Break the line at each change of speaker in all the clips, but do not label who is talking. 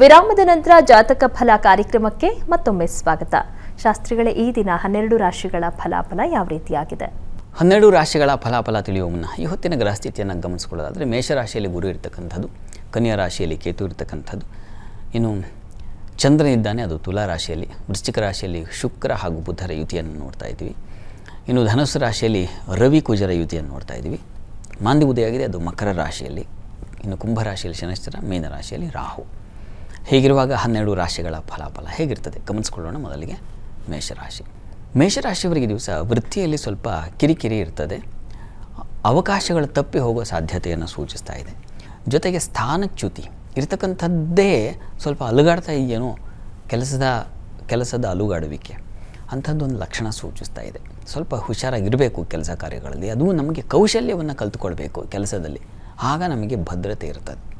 ವಿರಾಮದ ನಂತರ ಜಾತಕ ಫಲ ಕಾರ್ಯಕ್ರಮಕ್ಕೆ ಮತ್ತೊಮ್ಮೆ ಸ್ವಾಗತ. ಶಾಸ್ತ್ರಿಗಳೇ, ಈ ದಿನ ಹನ್ನೆರಡು ರಾಶಿಗಳ ಫಲಾಫಲ ಯಾವ ರೀತಿಯಾಗಿದೆ?
ಹನ್ನೆರಡು ರಾಶಿಗಳ ಫಲಾಫಲ ತಿಳಿಯುವ ಮುನ್ನ ಇವತ್ತಿನ ಹೊತ್ತಿನ ಗ್ರಹಸ್ಥಿತಿಯನ್ನು ಗಮನಿಸಿಕೊಳ್ಳೋದಾದರೆ ಮೇಷರಾಶಿಯಲ್ಲಿ ಗುರು ಇರ್ತಕ್ಕಂಥದ್ದು, ಕನ್ಯಾ ರಾಶಿಯಲ್ಲಿ ಕೇತು ಇರ್ತಕ್ಕಂಥದ್ದು, ಇನ್ನು ಚಂದ್ರನಿದ್ದಾನೆ ಅದು ತುಲಾ ರಾಶಿಯಲ್ಲಿ, ವೃಶ್ಚಿಕ ರಾಶಿಯಲ್ಲಿ ಶುಕ್ರ ಹಾಗೂ ಬುಧರ ಯುತಿಯನ್ನು ನೋಡ್ತಾ ಇದ್ದೀವಿ. ಇನ್ನು ಧನುಸ್ಸು ರಾಶಿಯಲ್ಲಿ ರವಿ ಕುಜರ ಯುತಿಯನ್ನು ನೋಡ್ತಾ ಇದ್ದೀವಿ. ಮಾಂದಿ ಉದಯಾಗಿದೆ ಅದು ಮಕರ ರಾಶಿಯಲ್ಲಿ. ಇನ್ನು ಕುಂಭ ರಾಶಿಯಲ್ಲಿ ಶನಿಶ್ಚರ ಮೀನರಾಶಿಯಲ್ಲಿ ರಾಹು. ಹೀಗಿರುವಾಗ ಹನ್ನೆರಡು ರಾಶಿಗಳ ಫಲಾಫಲ ಹೇಗಿರ್ತದೆ? ಗಮನಿಸ್ಕೊಳ್ಳೋಣ ಮೊದಲಿಗೆ. ಮೇಷರಾಶಿ. ಮೇಷರಾಶಿಯವರಿಗೆ ದಿವಸ ವೃತ್ತಿಯಲ್ಲಿ ಸ್ವಲ್ಪ ಕಿರಿಕಿರಿ ಇರ್ತದೆ. ಅವಕಾಶಗಳು ತಪ್ಪಿ ಹೋಗೋ ಸಾಧ್ಯತೆಯನ್ನು ಸೂಚಿಸ್ತಾ ಇದೆ. ಜೊತೆಗೆ ಸ್ಥಾನಚ್ಯುತಿ. ಇರ್ತಕ್ಕಂಥದ್ದೇ ಸ್ವಲ್ಪ ಅಲುಗಾಡ್ತಾ ಇದೆಯೇನೋ? ಕೆಲಸದ ಕೆಲಸದ ಅಲುಗಾಡುವಿಕೆ. ಅಂಥದ್ದೊಂದು ಲಕ್ಷಣ ಸೂಚಿಸ್ತಾ ಇದೆ. ಸ್ವಲ್ಪ ಹುಷಾರಾಗಿರಬೇಕು ಕೆಲಸ ಕಾರ್ಯಗಳಲ್ಲಿ. ಅದು ನಮಗೆ ಕೌಶಲ್ಯವನ್ನು ಕಲ್ತ್ಕೊಳ್ಬೇಕು ಕೆಲಸದಲ್ಲಿ. ಆಗ ನಮಗೆ ಭದ್ರತೆ ಇರ್ತದೆ.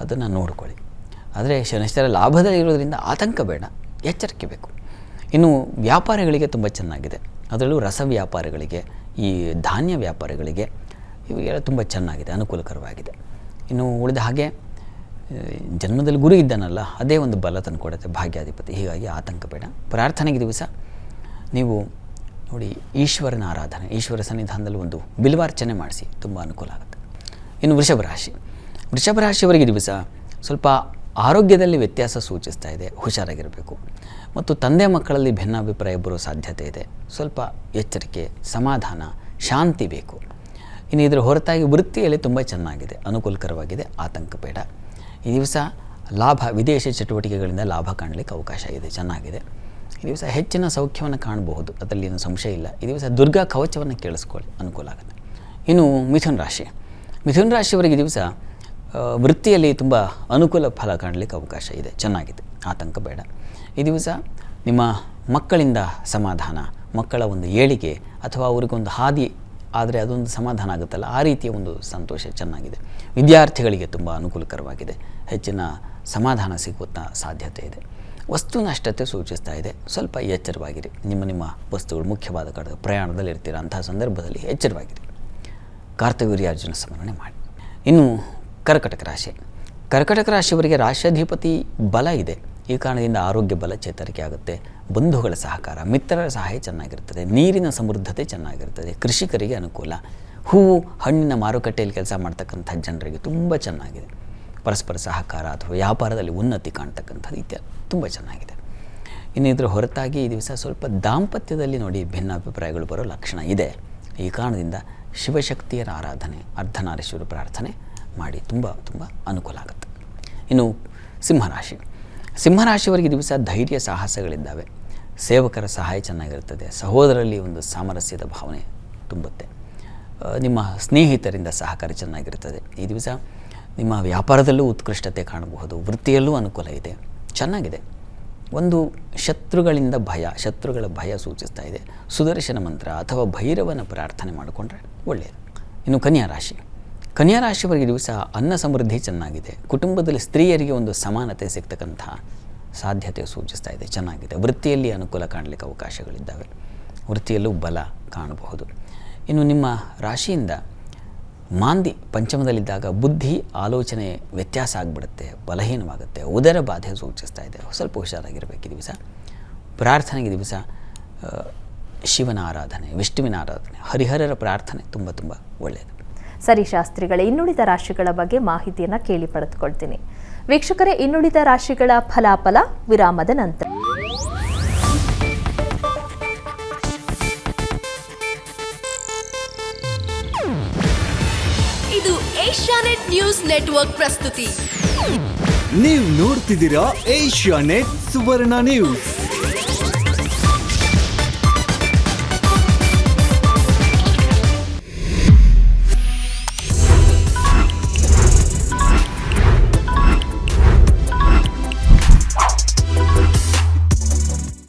ಅದನ್ನು ನೋಡ್ಕೊಳ್ಳಿ. ಆದರೆ ಶನಿಶ್ಚರ ಲಾಭದಲ್ಲಿ ಇರೋದರಿಂದ ಆತಂಕ ಬೇಡ, ಎಚ್ಚರಿಕೆ ಬೇಕು. ಇನ್ನು ವ್ಯಾಪಾರಿಗಳಿಗೆ ತುಂಬ ಚೆನ್ನಾಗಿದೆ. ಅದರಲ್ಲೂ ರಸ ವ್ಯಾಪಾರಿಗಳಿಗೆ, ಈ ಧಾನ್ಯ ವ್ಯಾಪಾರಿಗಳಿಗೆ ಇವೆಲ್ಲ ತುಂಬ ಚೆನ್ನಾಗಿದೆ, ಅನುಕೂಲಕರವಾಗಿದೆ. ಇನ್ನು ಉಳಿದ ಹಾಗೆ ಜನ್ಮದಲ್ಲಿ ಗುರು ಇದ್ದಾನಲ್ಲ, ಅದೇ ಒಂದು ಬಲ ತಂದುಕೊಡುತ್ತೆ ಭಾಗ್ಯಾಧಿಪತಿ. ಹೀಗಾಗಿ ಆತಂಕ ಬೇಡ. ಪ್ರಾರ್ಥನೆಗೆ ದಿವಸ ನೀವು ನೋಡಿ ಈಶ್ವರನ ಆರಾಧನೆ, ಈಶ್ವರ ಸನ್ನಿಧಾನದಲ್ಲಿ ಒಂದು ಬಿಲ್ವಾರ್ಚನೆ ಮಾಡಿಸಿ, ತುಂಬ ಅನುಕೂಲ ಆಗುತ್ತೆ. ಇನ್ನು ವೃಷಭ ರಾಶಿ. ವೃಷಭ ರಾಶಿಯವರಿಗೆ ದಿವಸ ಸ್ವಲ್ಪ ಆರೋಗ್ಯದಲ್ಲಿ ವ್ಯತ್ಯಾಸ ಸೂಚಿಸ್ತಾ ಇದೆ, ಹುಷಾರಾಗಿರಬೇಕು. ಮತ್ತು ತಂದೆ ಮಕ್ಕಳಲ್ಲಿ ಭಿನ್ನಾಭಿಪ್ರಾಯ ಬರೋ ಸಾಧ್ಯತೆ ಇದೆ. ಸ್ವಲ್ಪ ಎಚ್ಚರಿಕೆ, ಸಮಾಧಾನ, ಶಾಂತಿ ಬೇಕು. ಇನ್ನು ಇದರ ಹೊರತಾಗಿ ವೃತ್ತಿಯಲ್ಲಿ ತುಂಬ ಚೆನ್ನಾಗಿದೆ, ಅನುಕೂಲಕರವಾಗಿದೆ ಆತಂಕ ಬೇಡ. ಈ ದಿವಸ ಲಾಭ, ವಿದೇಶಿ ಚಟುವಟಿಕೆಗಳಿಂದ ಲಾಭ ಕಾಣಲಿಕ್ಕೆ ಅವಕಾಶ ಇದೆ, ಚೆನ್ನಾಗಿದೆ. ಈ ದಿವಸ ಹೆಚ್ಚಿನ ಸೌಖ್ಯವನ್ನು ಕಾಣಬಹುದು, ಅದರಲ್ಲಿ ಏನು ಸಂಶಯ ಇಲ್ಲ. ಈ ದಿವಸ ದುರ್ಗಾ ಕವಚವನ್ನು ಕೇಳಿಸ್ಕೊಳ್ಳಿ, ಅನುಕೂಲ ಆಗುತ್ತೆ. ಇನ್ನು ಮಿಥುನ್ ರಾಶಿ. ಮಿಥುನ್ ರಾಶಿಯವರಿಗೆ ದಿವಸ ವೃತ್ತಿಯಲ್ಲಿ ತುಂಬ ಅನುಕೂಲ ಫಲ ಕಾಣಲಿಕ್ಕೆ ಅವಕಾಶ ಇದೆ. ಚೆನ್ನಾಗಿದೆ. ಆತಂಕ ಬೇಡ. ಈ ದಿವಸ ನಿಮ್ಮ ಮಕ್ಕಳಿಂದ ಸಮಾಧಾನ, ಮಕ್ಕಳ ಒಂದು ಏಳಿಗೆ ಅಥವಾ ಅವ್ರಿಗೊಂದು ಹಾದಿ ಆದರೆ ಅದೊಂದು ಸಮಾಧಾನ ಆಗುತ್ತಲ್ಲ, ಆ ರೀತಿಯ ಒಂದು ಸಂತೋಷ ಚೆನ್ನಾಗಿದೆ. ವಿದ್ಯಾರ್ಥಿಗಳಿಗೆ ತುಂಬ ಅನುಕೂಲಕರವಾಗಿದೆ. ಹೆಚ್ಚಿನ ಸಮಾಧಾನ ಸಿಗುವಂಥ ಸಾಧ್ಯತೆ ಇದೆ. ವಸ್ತು ನಷ್ಟತೆ ಸೂಚಿಸ್ತಾ ಇದೆ. ಸ್ವಲ್ಪ ಎಚ್ಚರವಾಗಿರಿ. ನಿಮ್ಮ ನಿಮ್ಮ ವಸ್ತುಗಳು ಮುಖ್ಯವಾದ ಕಡೆ ಪ್ರಯಾಣದಲ್ಲಿ ಇರ್ತೀರ ಅಂತಹ ಸಂದರ್ಭದಲ್ಲಿ ಎಚ್ಚರವಾಗಿರಿ. ಕಾರ್ತವೀರ್ಯಾರ್ಜುನ ಸ್ಮರಣೆ ಮಾಡಿ. ಇನ್ನು ಕರ್ಕಟಕ ರಾಶಿ. ಕರ್ಕಟಕ ರಾಶಿಯವರಿಗೆ ರಾಶ್ಯಾಧಿಪತಿ ಬಲ ಇದೆ. ಈ ಕಾರಣದಿಂದ ಆರೋಗ್ಯ ಬಲ ಚೇತರಿಕೆ ಆಗುತ್ತೆ. ಬಂಧುಗಳ ಸಹಕಾರ, ಮಿತ್ರರ ಸಹಾಯ ಚೆನ್ನಾಗಿರ್ತದೆ. ನೀರಿನ ಸಮೃದ್ಧತೆ ಚೆನ್ನಾಗಿರ್ತದೆ. ಕೃಷಿಕರಿಗೆ ಅನುಕೂಲ. ಹೂವು, ಹಣ್ಣಿನ ಮಾರುಕಟ್ಟೆಯಲ್ಲಿ ಕೆಲಸ ಮಾಡ್ತಕ್ಕಂಥ ಜನರಿಗೆ ತುಂಬ ಚೆನ್ನಾಗಿದೆ. ಪರಸ್ಪರ ಸಹಕಾರ ಅಥವಾ ವ್ಯಾಪಾರದಲ್ಲಿ ಉನ್ನತಿ ಕಾಣ್ತಕ್ಕಂಥ ರೀತಿಯ ತುಂಬ ಚೆನ್ನಾಗಿದೆ. ಇನ್ನು ಇದರ ಹೊರತಾಗಿ ಈ ದಿವಸ ಸ್ವಲ್ಪ ದಾಂಪತ್ಯದಲ್ಲಿ ನೋಡಿ ಭಿನ್ನಾಭಿಪ್ರಾಯಗಳು ಬರೋ ಲಕ್ಷಣ ಇದೆ. ಈ ಕಾರಣದಿಂದ ಶಿವಶಕ್ತಿಯರ ಆರಾಧನೆ, ಅರ್ಧನಾರೇಶ್ವರ ಪ್ರಾರ್ಥನೆ ಮಾಡಿ ತುಂಬ ತುಂಬ ಅನುಕೂಲ ಆಗುತ್ತೆ. ಇನ್ನು ಸಿಂಹರಾಶಿ ಸಿಂಹರಾಶಿಯವರಿಗೆ ದಿವಸ ಧೈರ್ಯ, ಸಾಹಸಗಳಿದ್ದಾವೆ. ಸೇವಕರ ಸಹಾಯ ಚೆನ್ನಾಗಿರುತ್ತದೆ. ಸಹೋದರಲ್ಲಿ ಒಂದು ಸಾಮರಸ್ಯದ ಭಾವನೆ ತುಂಬುತ್ತೆ. ನಿಮ್ಮ ಸ್ನೇಹಿತರಿಂದ ಸಹಕಾರ ಚೆನ್ನಾಗಿರುತ್ತದೆ. ಈ ದಿವಸ ನಿಮ್ಮ ವ್ಯಾಪಾರದಲ್ಲೂ ಉತ್ಕೃಷ್ಟತೆ ಕಾಣಬಹುದು. ವೃತ್ತಿಯಲ್ಲೂ ಅನುಕೂಲ ಇದೆ. ಚೆನ್ನಾಗಿದೆ. ಒಂದು ಶತ್ರುಗಳಿಂದ ಭಯ, ಶತ್ರುಗಳ ಭಯ ಸೂಚಿಸ್ತಾ ಇದೆ. ಸುದರ್ಶನ ಮಂತ್ರ ಅಥವಾ ಭೈರವನ ಪ್ರಾರ್ಥನೆ ಮಾಡಿಕೊಂಡ್ರೆ ಒಳ್ಳೆಯದು. ಇನ್ನು ಕನ್ಯಾ ರಾಶಿ. ಕನ್ಯಾ ರಾಶಿಯವರಿಗೆ ದಿವಸ ಅನ್ನ ಸಮೃದ್ಧಿ ಚೆನ್ನಾಗಿದೆ. ಕುಟುಂಬದಲ್ಲಿ ಸ್ತ್ರೀಯರಿಗೆ ಒಂದು ಸಮಾನತೆ ಸಿಗ್ತಕ್ಕಂಥ ಸಾಧ್ಯತೆ ಸೂಚಿಸ್ತಾ ಇದೆ. ಚೆನ್ನಾಗಿದೆ. ವೃತ್ತಿಯಲ್ಲಿ ಅನುಕೂಲ ಕಾಣಲಿಕ್ಕೆ ಅವಕಾಶಗಳಿದ್ದಾವೆ. ವೃತ್ತಿಯಲ್ಲೂ ಬಲ ಕಾಣಬಹುದು. ಇನ್ನು ನಿಮ್ಮ ರಾಶಿಯಿಂದ ಮಾಂದಿ ಪಂಚಮದಲ್ಲಿದ್ದಾಗ ಬುದ್ಧಿ, ಆಲೋಚನೆ ವ್ಯತ್ಯಾಸ ಆಗಿಬಿಡುತ್ತೆ, ಬಲಹೀನವಾಗುತ್ತೆ. ಉದರ ಬಾಧೆ ಸೂಚಿಸ್ತಾ ಇದೆ. ಸ್ವಲ್ಪ ಹುಷಾರಾಗಿರಬೇಕು ಈ ದಿವಸ. ಪ್ರಾರ್ಥನೆಗೆ ದಿವಸ ಶಿವನ ಆರಾಧನೆ, ವಿಷ್ಣುವಿನ ಆರಾಧನೆ, ಹರಿಹರರ ಪ್ರಾರ್ಥನೆ ತುಂಬ ತುಂಬ ಒಳ್ಳೆಯದು.
ಸರಿ ಶಾಸ್ತ್ರಿಗಳೇ ಇನ್ನುಳಿದ ರಾಶಿಗಳ ಬಗ್ಗೆ ಮಾಹಿತಿಯನ್ನು ಕೇಳಿ ಪಡೆದುಕೊಳ್ತೀನಿ. ವೀಕ್ಷಕರೇ ಇನ್ನುಳಿದ ರಾಶಿಗಳ ಫಲಾಫಲ ವಿರಾಮದ ನಂತರ.
ಇದು ಏಷ್ಯಾನೆಟ್ ನ್ಯೂಸ್ ನೆಟ್ವರ್ಕ್ ಪ್ರಸ್ತುತಿ.
ನೀವು ನೋಡ್ತಿದ್ದೀರಾ ಏಷ್ಯಾ ನೆಟ್ ಸುವರ್ಣ ನ್ಯೂಸ್.